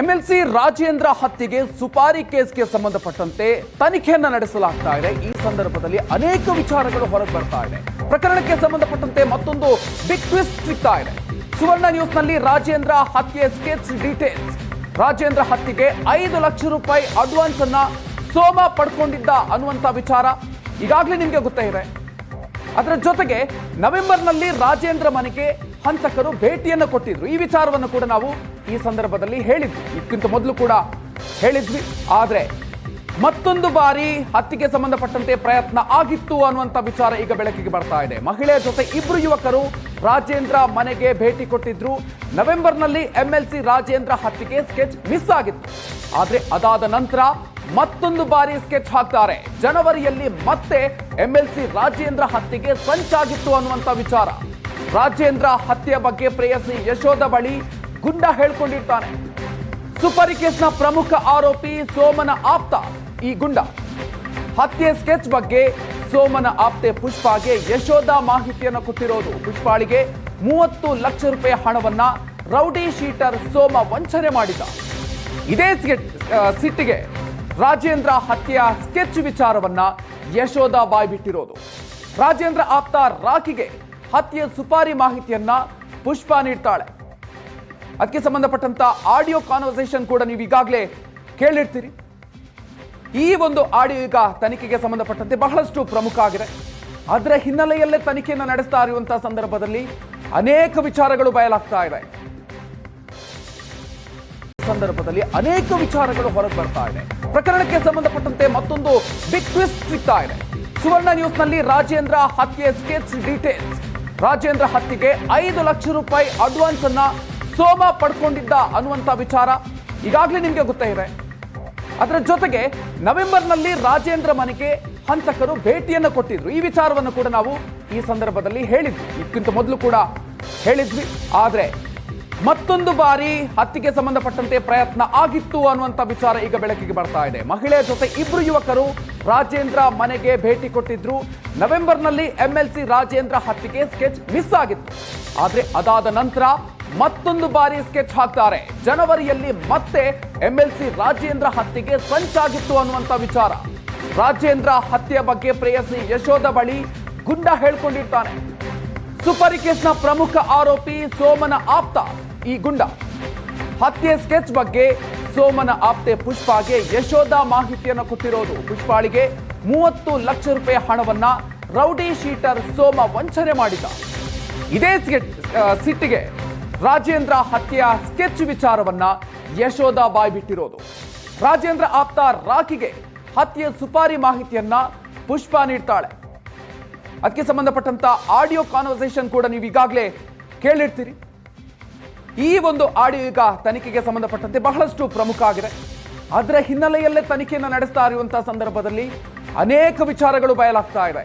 MLC Rajendra ಹತ್ಯೆಗೆ ಸುಪಾರಿ ಕೇಸ್ಗೆ ಸಂಬಂಧಪಟ್ಟಂತೆ ತನಿಖೆಯನ್ನ ನಡೆಸಲಾಗ್ತಾ ಇದೆ. ಈ ಸಂದರ್ಭದಲ್ಲಿ ಅನೇಕ ವಿಚಾರಗಳು ಹೊರಗೆ ಬರ್ತಾ ಇದೆ. ಪ್ರಕರಣಕ್ಕೆ ಸಂಬಂಧಪಟ್ಟಂತೆ ಮತ್ತೊಂದು ಬಿಗ್ ಟ್ವಿಸ್ಟ್ ಸಿಗ್ತಾ ಇದೆ. ಸುವರ್ಣ ನ್ಯೂಸ್ನಲ್ಲಿ ರಾಜೇಂದ್ರ ಹತ್ಯೆ ಸ್ಕೆಚ್ ಡೀಟೇಲ್ಸ್ ರಾಜೇಂದ್ರ ಹತ್ಯೆಗೆ ಐದು ಲಕ್ಷ ರೂಪಾಯಿ ಅಡ್ವಾನ್ಸ್ ಅನ್ನ ಸೋಮ ಪಡ್ಕೊಂಡಿದ್ದ ಅನ್ನುವಂಥ ವಿಚಾರ ಈಗಾಗಲೇ ನಿಮಗೆ ಗೊತ್ತೇ ಇದೆ. ಅದರ ಜೊತೆಗೆ ನವೆಂಬರ್ನಲ್ಲಿ ರಾಜೇಂದ್ರ ಮನೆಗೆ ಹಂತಕರು ಭೇಟಿಯನ್ನು ಕೊಟ್ಟಿದ್ರು. ಈ ವಿಚಾರವನ್ನು ಕೂಡ ನಾವು ಈ ಸಂದರ್ಭದಲ್ಲಿ ಹೇಳಿದ್ವಿ. ಇದಕ್ಕಿಂತ ಮೊದಲು ಕೂಡ ಹೇಳಿದ್ವಿ. ಆದರೆ ಮತ್ತೊಂದು ಬಾರಿ ಹತ್ಯೆಗೆ ಸಂಬಂಧಪಟ್ಟಂತೆ ಪ್ರಯತ್ನ ಆಗಿತ್ತು ಅನ್ನುವಂಥ ವಿಚಾರ ಈಗ ಬೆಳಕಿಗೆ ಬರ್ತಾ ಇದೆ. ಮಹಿಳೆಯ ಜೊತೆ ಇಬ್ಬರು ಯುವಕರು ರಾಜೇಂದ್ರ ಮನೆಗೆ ಭೇಟಿ ಕೊಟ್ಟಿದ್ರು. ನವೆಂಬರ್ನಲ್ಲಿ ಎಂಎಲ್ಸಿ ರಾಜೇಂದ್ರ ಹತ್ಯೆಗೆ ಸ್ಕೆಚ್ ಮಿಸ್ ಆಗಿತ್ತು. ಆದರೆ ಅದಾದ ನಂತರ ಮತ್ತೊಂದು ಬಾರಿ ಸ್ಕೆಚ್ ಹಾಕ್ತಾರೆ. ಜನವರಿಯಲ್ಲಿ ಮತ್ತೆ ಎಂಎಲ್ಸಿ ರಾಜೇಂದ್ರ ಹತ್ಯೆಗೆ ಸಂಚಾಗಿತ್ತು ಅನ್ನುವಂಥ ವಿಚಾರ. ರಾಜೇಂದ್ರ ಹತ್ಯೆ ಬಗ್ಗೆ ಪ್ರೇಯಸಿ ಯಶೋಧ ಬಳಿ ಗುಂಡ ಹೇಳ್ಕೊಂಡಿರ್ತಾನೆ. ಸುಪಾರಿ ಕೇಸ್ನ ಪ್ರಮುಖ ಆರೋಪಿ ಸೋಮನ ಆಪ್ತ ಈ ಗುಂಡ. ಹತ್ಯೆ ಸ್ಕೆಚ್ ಬಗ್ಗೆ ಸೋಮನ ಆಪ್ತೆ ಪುಷ್ಪಾಗೆ ಯಶೋಧ ಮಾಹಿತಿಯನ್ನು ಕೊಟ್ಟಿರೋದು. ಪುಷ್ಪಾಳಿಗೆ ಮೂವತ್ತು ಲಕ್ಷ ರೂಪಾಯಿ ಹಣವನ್ನ ರೌಡಿ ಶೀಟರ್ ಸೋಮ ವಂಚನೆ ಮಾಡಿದ. ಇದೇ ಸಿಟ್ಟಿಗೆ ರಾಜೇಂದ್ರ ಹತ್ಯೆಯ ಸ್ಕೆಚ್ ವಿಚಾರವನ್ನ ಯಶೋಧ ಬಾಯ್ಬಿಟ್ಟಿರೋದು. ರಾಜೇಂದ್ರ ಆಪ್ತ ರಾಖಿಗೆ ಹತ್ಯೆ ಸುಪಾರಿ ಮಾಹಿತಿಯನ್ನ ಪುಷ್ಪ ನೀಡ್ತಾಳೆ. ಅದಕ್ಕೆ ಸಂಬಂಧಪಟ್ಟಂತ ಆಡಿಯೋ ಕಾನ್ವರ್ಸೇಷನ್ ಕೂಡ ನೀವು ಈಗಾಗಲೇ ಕೇಳಿರ್ತೀರಿ. ಈ ಒಂದು ಆಡಿಯೋ ಈಗ ತನಿಖೆಗೆ ಸಂಬಂಧಪಟ್ಟಂತೆ ಬಹಳಷ್ಟು ಪ್ರಮುಖ ಆಗಿದೆ. ಅದರ ಹಿನ್ನೆಲೆಯಲ್ಲೇ ತನಿಖೆಯನ್ನು ನಡೆಸ್ತಾ ಇರುವಂತಹ ಸಂದರ್ಭದಲ್ಲಿ ಅನೇಕ ವಿಚಾರಗಳು ಬಯಲಾಗ್ತಾ ಇದೆ ಸಂದರ್ಭದಲ್ಲಿ ಅನೇಕ ವಿಚಾರಗಳು ಹೊರಗೆ ಬರ್ತಾ ಇದೆ. ಪ್ರಕರಣಕ್ಕೆ ಸಂಬಂಧಪಟ್ಟಂತೆ ಮತ್ತೊಂದು ಬಿಗ್ ಟ್ವಿಸ್ಟ್ ಸಿಗ್ತಾ ಇದೆ. ಸುವರ್ಣ ನ್ಯೂಸ್ನಲ್ಲಿ ರಾಜೇಂದ್ರ ಹತ್ಯೆ ಸ್ಕೆಚ್ ಡೀಟೇಲ್ಸ್ ರಾಜೇಂದ್ರ ಹತ್ಯೆಗೆ ಐದು ಲಕ್ಷ ರೂಪಾಯಿ ಅಡ್ವಾನ್ಸ್ ಅನ್ನ ಸೋಮ ಪಡ್ಕೊಂಡಿದ್ದ ಅನ್ನುವಂತ ವಿಚಾರ ಈಗಾಗಲೇ ನಿಮಗೆ ಗೊತ್ತೇ ಇದೆ. ಅದರ ಜೊತೆಗೆ ನವೆಂಬರ್ನಲ್ಲಿ ರಾಜೇಂದ್ರ ಮನೆಗೆ ಹಂತಕರು ಭೇಟಿಯನ್ನು ಕೊಟ್ಟಿದ್ರು. ಈ ವಿಚಾರವನ್ನು ಕೂಡ ನಾವು ಈ ಸಂದರ್ಭದಲ್ಲಿ ಹೇಳಿದ್ವಿ. ಇದಕ್ಕಿಂತ ಮೊದಲು ಕೂಡ ಹೇಳಿದ್ವಿ. ಆದರೆ ಮತ್ತೊಂದು ಬಾರಿ ಹತ್ಯೆಗೆ ಸಂಬಂಧಪಟ್ಟಂತೆ ಪ್ರಯತ್ನ ಆಗಿತ್ತು ಅನ್ನುವಂತ ವಿಚಾರ ಈಗ ಬೆಳಕಿಗೆ ಬರ್ತಾ ಇದೆ. ಮಹಿಳೆಯ ಜೊತೆ ಇಬ್ಬರು ಯುವಕರು ರಾಜೇಂದ್ರ ಮನೆಗೆ ಭೇಟಿ ಕೊಟ್ಟಿದ್ರು. ನವೆಂಬರ್ನಲ್ಲಿ ಎಂಎಲ್ಸಿ ರಾಜೇಂದ್ರ ಹತ್ಯೆಗೆ ಸ್ಕೆಚ್ ಮಿಸ್ ಆಗಿತ್ತು. ಆದರೆ ಅದಾದ ನಂತರ ಮತ್ತೊಂದು ಬಾರಿ ಸ್ಕೆಚ್ ಹಾಕ್ತಾರೆ. ಜನವರಿಯಲ್ಲಿ ಮತ್ತೆ ಎಂಎಲ್ಸಿ ರಾಜೇಂದ್ರ ಹತ್ಯೆಗೆ ಸಂಚಾಗಿತ್ತು ಅನ್ನುವಂತ ವಿಚಾರ. ರಾಜೇಂದ್ರ ಹತ್ಯೆ ಬಗ್ಗೆ ಪ್ರೇಯಸಿ ಯಶೋಧ ಬಳಿ ಗುಂಡ ಹೇಳ್ಕೊಂಡಿರ್ತಾನೆ. ಸುಪಾರಿ ಕೇಸ್ನ ಪ್ರಮುಖ ಆರೋಪಿ ಸೋಮನ ಆಪ್ತ ಈ ಗುಂಡ. ಹತ್ಯೆ ಸ್ಕೆಚ್ ಬಗ್ಗೆ ಸೋಮನ ಆಪ್ತೆ ಪುಷ್ಪಾಗೆ ಯಶೋಧ ಮಾಹಿತಿಯನ್ನು ಕೊಟ್ಟಿರೋದು. ಪುಷ್ಪಾಳಿಗೆ ಮೂವತ್ತು ಲಕ್ಷ ರೂಪಾಯಿ ಹಣವನ್ನ ರೌಡಿ ಶೀಟರ್ ಸೋಮ ವಂಚನೆ ಮಾಡಿದ ಇದೇ ಸಿಟ್ಟಿಗೆ. ರಾಜೇಂದ್ರ ಹತ್ಯೆಯ ಸ್ಕೆಚ್ ವಿಚಾರವನ್ನ ಯಶೋಧ ಬಾಯ್ಬಿಟ್ಟಿರೋದು ರಾಜೇಂದ್ರ ಆಪ್ತ ರಾಖಿಗೆ ಹತ್ಯೆಯ ಸುಪಾರಿ ಮಾಹಿತಿಯನ್ನ ಪುಷ್ಪ ನೀಡ್ತಾಳೆ. ಅದಕ್ಕೆ ಸಂಬಂಧಪಟ್ಟಂತ ಆಡಿಯೋ ಕಾನ್ವರ್ಸೇಷನ್ ಕೂಡ ನೀವು ಈಗಾಗಲೇ ಕೇಳಿರ್ತೀರಿ. ಈ ಒಂದು ಆಡಿಯೋ ಈಗ ತನಿಖೆಗೆ ಸಂಬಂಧಪಟ್ಟಂತೆ ಬಹಳಷ್ಟು ಪ್ರಮುಖ ಆಗಿದೆ. ಅದರ ಹಿನ್ನೆಲೆಯಲ್ಲೇ ತನಿಖೆಯನ್ನು ನಡೆಸ್ತಾ ಇರುವಂತಹ ಸಂದರ್ಭದಲ್ಲಿ ಅನೇಕ ವಿಚಾರಗಳು ಬಯಲಾಗ್ತಾ ಇದೆ